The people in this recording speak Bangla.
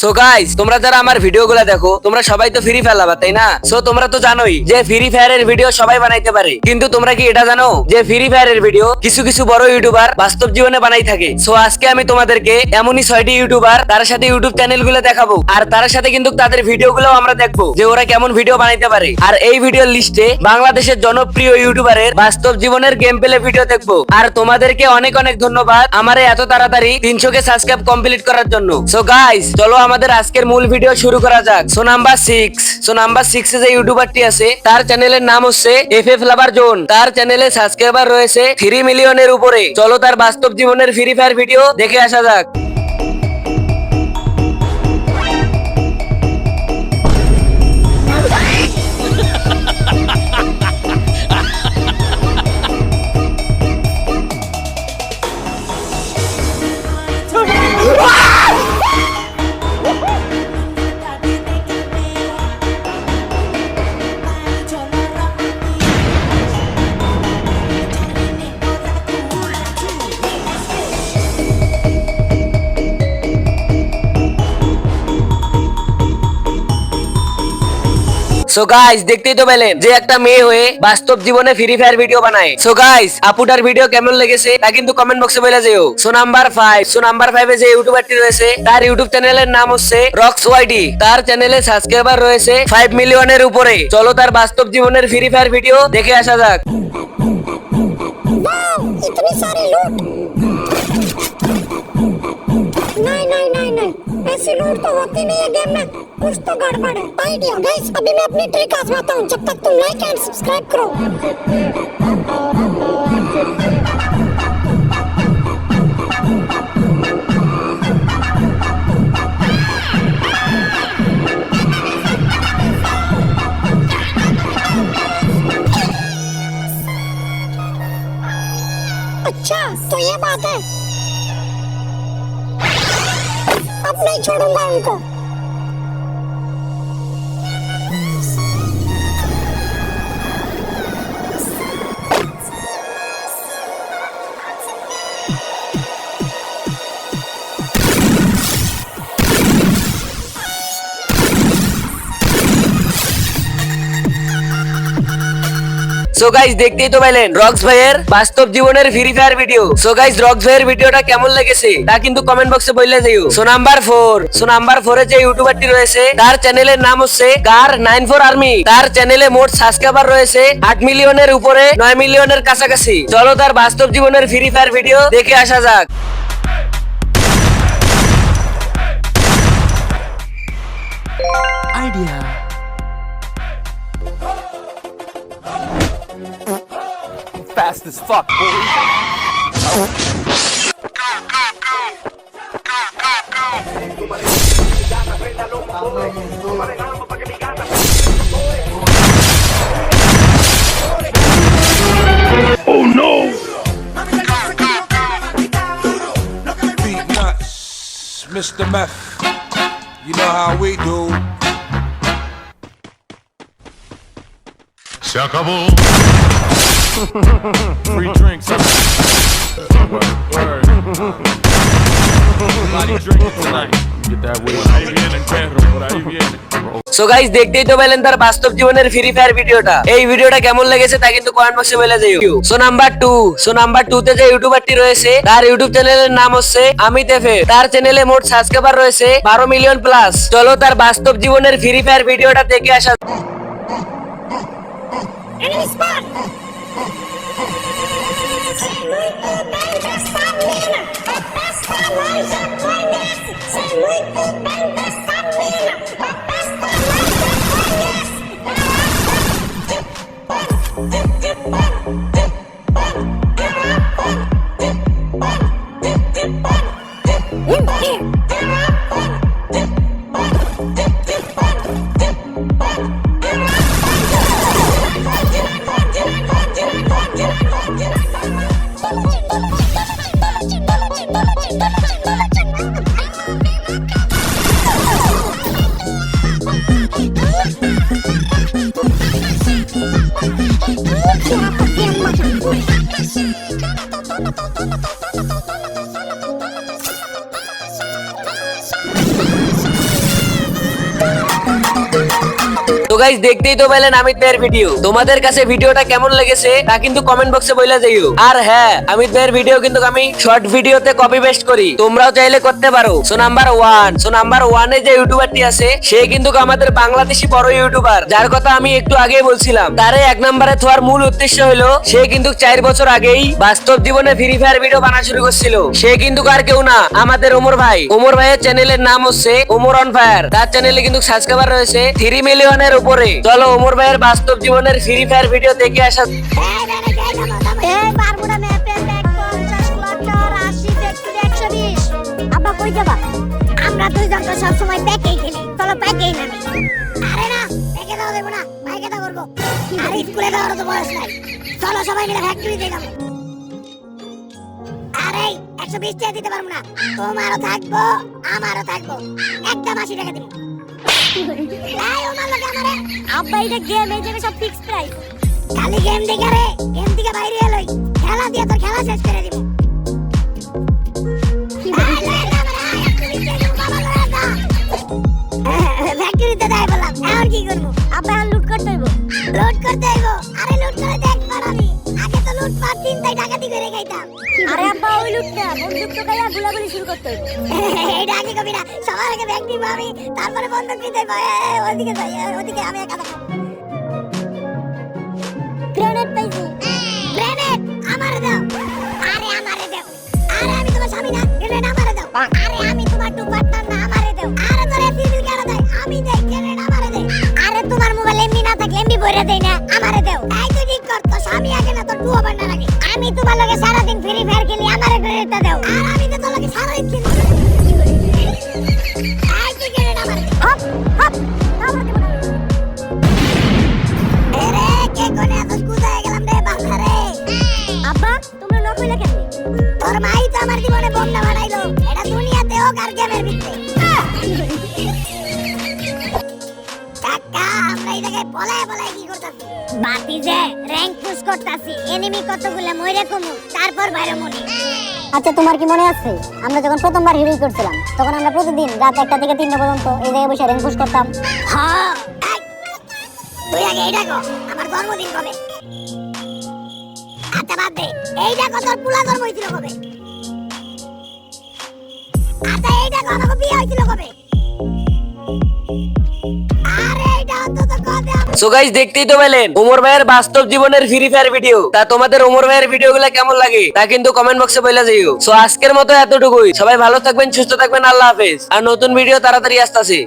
সো গাইস তোমরা যারা আমার ভিডিও গুলা দেখো, তোমরা সবাই তো ফ্রি ফায়ার লাভার তাই না? সো তোমরা তো জানোই যে ফ্রি ফায়ারের ভিডিও সবাই বানাইতে পারে। কিন্তু তোমরা কি এটা জানো যে ফ্রি ফায়ারের ভিডিও কিছু কিছু বড় ইউটিউবার বাস্তব জীবনে বানাই থাকে? সো আজকে আমি তোমাদেরকে এমনই ছয়টি ইউটিউবার তার সাথে ইউটিউব চ্যানেলগুলো দেখাবো। আর তার সাথে কিন্তু তাদের ভিডিও গুলো আমরা দেখব যে ওরা কেমন ভিডিও বানাইতে পারে। আর এই ভিডিওর লিস্টে বাংলাদেশের জনপ্রিয় ইউটিউবারের বাস্তব জীবনের গেম প্লে ভিডিও দেখব। আর তোমাদেরকে অনেক অনেক ধন্যবাদ আমার এত তাড়াতাড়ি তিনশো কে সাবস্ক্রাইব কমপ্লিট করার জন্য। সো গাইস চলো আমাদের আজকের মূল ভিডিও শুরু করা যাক। So number six so number six যে ইউটিউবারটি আছে, তার চ্যানেলের নাম হচ্ছে এফ এফ লাভার জোন তার চ্যানেলে সাবস্ক্রাইবার রয়েছে থ্রি মিলিয়নের উপরে। চলো তার বাস্তব জীবনের ফ্রি ফায়ার ভিডিও দেখে আসা যাক। সো গাইস দেখতেই তো পেলেন যে একটা মেয়ে হয়ে বাস্তব জীবনে ফ্রি ফায়ার ভিডিও বানায়। সো গাইস আপুটার ভিডিও কেমন লেগেছে তা কিন্তু কমেন্ট বক্সে বলে যেও। So number five so number ফাইভে যে ইউটিউবারটি রয়েছে, তার ইউটিউব চ্যানেলের নাম হচ্ছে রক্স ওয়াইডি তার চ্যানেলে সাবস্ক্রাইবার রয়েছে ফাইভ মিলিয়নের উপরে। চলো তার বাস্তব জীবনের ফ্রি ফায়ার ভিডিও দেখে আসা যাক। ইতনি সারি লোক नहीं नहीं नहीं नहीं। ऐसी लूट तो होती नहीं है गेम में। कुछ तो गड़बड़ है। आइडिया गाइस अभी मैं अपनी ट्रिक आजमाता हूँ। जब तक तुम लाइक एंड सब्सक्राइब करो। तुमको। সো গাইস দেখতেই তো পেলেন রক্স ভাইয়ের বাস্তব জীবনের Free Fire video so guys Rox ভাইয়ের ভিডিওটা কেমন লেগেছে? তা কিন্তু কমেন্ট বক্সে বললে যাইও। So number four so number ফোরে যে ইউটিউবারটি রয়েছে, তার চ্যানেলের নাম হচ্ছে কার নাইন ফোর আর্মি তার চ্যানেলে মোট সাবস্ক্রাইবার রয়েছে আট মিলিয়নের উপরে নয় মিলিয়নের কাছাকাছি। চলো তার বাস্তব জীবনের ফ্রি ফায়ার ভিডিও দেখে আসা যাক। Fast as fuck, boy. Oh, Beat nuts, Mr. Meth. You know how we do. Se acabou. Free drinks. So guys দেখতেই তো পেলেন তার বাস্তব জীবনের ফ্রি ফায়ার ভিডিওটা। এই ভিডিওটা কেমন লেগেছে তা কিন্তু কমেন্ট বক্সে বলে যাইও so number two so number two তে যে ইউটিউবারটি রয়েছে তার ইউটিউব চ্যানেলের নাম হচ্ছে আমিত এফে তার চ্যানেলে মোট সাবস্ক্রাইবার রয়েছে বারো মিলিয়ন প্লাস চলো তার বাস্তব জীবনের ফ্রি ফায়ার ভিডিওটা দেখে আসা Muito bem dessa mina, é personagem conhece, sei muito bem guys দেখতেই তো পেলেন আমিত ভাইয়ের ভিডিও। তোমাদের কাছে ভিডিওটা কেমন লেগেছে, তা কিন্তু কমেন্ট বক্সে বলে যাইও আর হ্যাঁ আমিত ভাইয়ের ভিডিও কিন্তু আমি শর্ট ভিডিওতে কপি পেস্ট করি। তোমরাও চাইলে করতে পারো। So number one so number ওয়ানে যে ইউটিউবারটি আছে, সে কিন্তু আমাদের বাংলাদেশি বড় ইউটিউবার যার কথা আমি একটু আগে বলছিলাম। তারে এক নম্বরে থার মূল উদ্দেশ্য হলো, সে কিন্তু চার বছর আগেই বাস্তব জীবনে ফ্রি ফায়ার ভিডিও বানা শুরু করছিল। সে কিন্তু আর কেউ না, আমাদের ওমর ভাই। ওমর ভাইয়ের চ্যানেলের নাম হচ্ছে ওমর অন ফায়ার তার চ্যানেলে কিন্তু সাবস্ক্রাইবার রয়েছে। থ্রি মিলিয়নের উপরে চলো ওমর ভাইয়ের বাস্তব জীবনের ফ্রি ফায়ার ভিডিও দেখে আসা। এই বারমুডা ম্যাপে ব্যাগ 50 লটর 80 ফ্যাক্টরি 120 আব্বা, কই যাবা? আমরা দুইজন তো সব প্যাকেই খেলি। চলো প্যাকেই নামি। আরে না প্যাকে দাও দেবো না, বাইকে দাও করব। আর স্কুলে যাওয়ার তো বয়স নাই। চলো, সবাই আরে, একশো বিশ দিতে পারব না। থাকব, আমারও থাকব। একদম আশি টাকা দিবো। এই ওনার লোকে আমারে আব্বা এটা গেম এই জন্য সব ফিক্স প্রাইস খালি গেম দেখে রে গেম থেকে বাইরে এলোই খেলা দিয়ে তোর খেলা শেষ করে দিব ফ্যাক্টরিতে যাই বললাম এখন কি করব আব্বা এখন আরে আব্বা ওই বন্দুক তো কাইয়া গুলাগুলি শুরু করতে এইটা আগে কবি না সবার আগে ব্যাগ আমি তারপরে বন্দুক নিতে এ, ওদিকে যাই ওদিকে আমি একা থাকব। গ্রেনেড পাইছি। গ্রেনেড আমারে দাও। আরে আমারে দাও। আরে আমি তোমার স্বামী না গ্রেনেড আমারে দাও। আরে আমি তোমার না। ভরে দেই না আমারে দাও। এই তুই ঠিক কর তো স্বামী আগে না তোর টু পার্টনার আগে। আমি তোমার লগে সারা দিন ফ্রি ফায়ার খেলি আমারে গ্রেনেডটা দাও। আর আমি তো তোর লগে সারা দিন খেলি। এই তুই গ্রেনেড আমারে। হপ হপ আমারে দেব না এরে কে কোনে এত কুদায় গেলাম রে বান্ধা রে? আব্বা তোমরা ন কেন? তোর মাই তো আমার জীবনে বন্যা বানাইলো। এটা দুনিয়াতে হোক আর গেমের ভিতরে পলায় পলায় কি করতাছি? বাতি যে র‍্যাঙ্ক পুশ করতাছি এনিমি কতগুলা মইরে কমু তারপর বাইরে মনি আচ্ছা তোমার কি মনে আছে? আমরা যখন প্রথমবার হিরোই করছিলাম তখন আমরা প্রতিদিন রাত একটা থেকে তিনটা পর্যন্ত এই জায়গায় বসে র্যাঙ্ক পুশ করতাম। হ্যাঁ তুই আগে এইটা কো আমার জন্মদিন কবে? আচ্ছা বাদ দে এইটা কো তোর পুলা জন্ম হইছিল কবে? আচ্ছা এইটা কো আমাকে বিয়ে হইছিল কবে? সো গাইস দেখতেই তো পেলেন, ওমর ভাইয়ের বাস্তব জীবনের ফ্রি ফায়ার ভিডিও তা তোমাদের ওমর ভাইয়ের ভিডিও গুলা কেমন লাগে, তা কিন্তু কমেন্ট বক্সে বলে যাইও। সো আজকের মতো এতটুকুই। সবাই ভালো থাকবেন, সুস্থ থাকবেন, আল্লাহ হাফেজ। আর নতুন ভিডিও তাড়াতাড়ি আসতেছে।